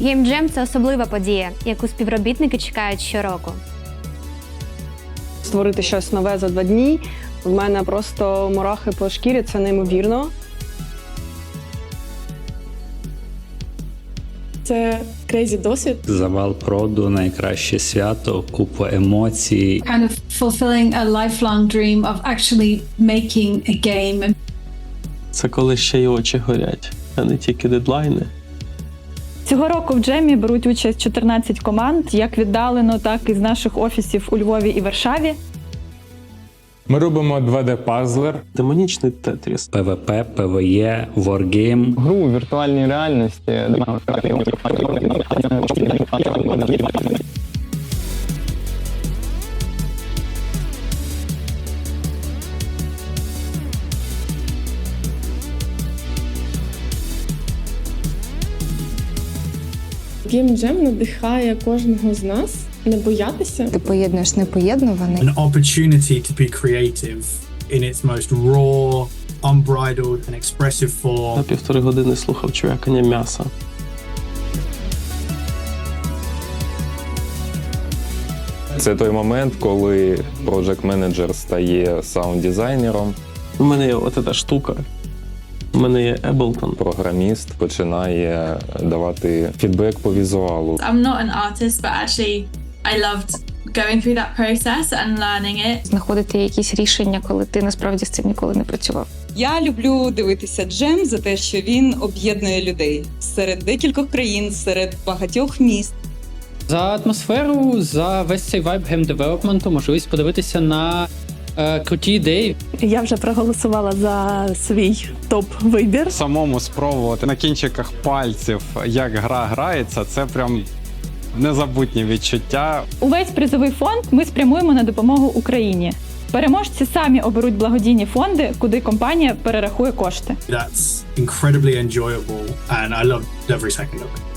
Game Jam – це особлива подія, яку співробітники чекають щороку. Створити щось нове за два дні. В мене просто мурахи по шкірі, це неймовірно. Це крейзі досвід. Завал проду, найкраще свято, купа емоцій. kind of fulfilling a lifelong dream of actually making a game. Це коли ще й очі горять, а не тільки дедлайни. Цього року в джемі беруть участь 14 команд, як віддалено, так і з наших офісів у Львові і Варшаві. Ми робимо 2D-пазлер. Демонічний тетріс. ПВП, ПВЕ, Wargame. гру у віртуальній реальності. Game Jam надихає кожного з нас не боятися. Ти поєднуєш непоєднуване. an opportunity to be creative in its most raw, unbridled, and expressive На півтори години слухав чвякання м'яса. Це той момент, коли project менеджер стає саунд-дизайнером, У мене є от ця штука. У мене є Ableton. програміст починає давати фідбек по візуалу. I'm not an artist, but actually I loved going through that process and learning it. Знаходити якісь рішення, коли ти насправді з цим ніколи не працював. Я люблю дивитися джем за те, що він об'єднує людей серед декількох країн, серед багатьох міст. За атмосферу, за весь цей вайб гейм-девелопменту, можливість подивитися на круті ідеї. Я вже проголосувала за свій топ-вибір. Самому спробувати на кінчиках пальців, як гра грається, це прям незабутні відчуття. Увесь призовий фонд ми спрямуємо на допомогу Україні. Переможці самі оберуть благодійні фонди, куди компанія перерахує кошти. That's incredibly enjoyable, and I loved every second of it.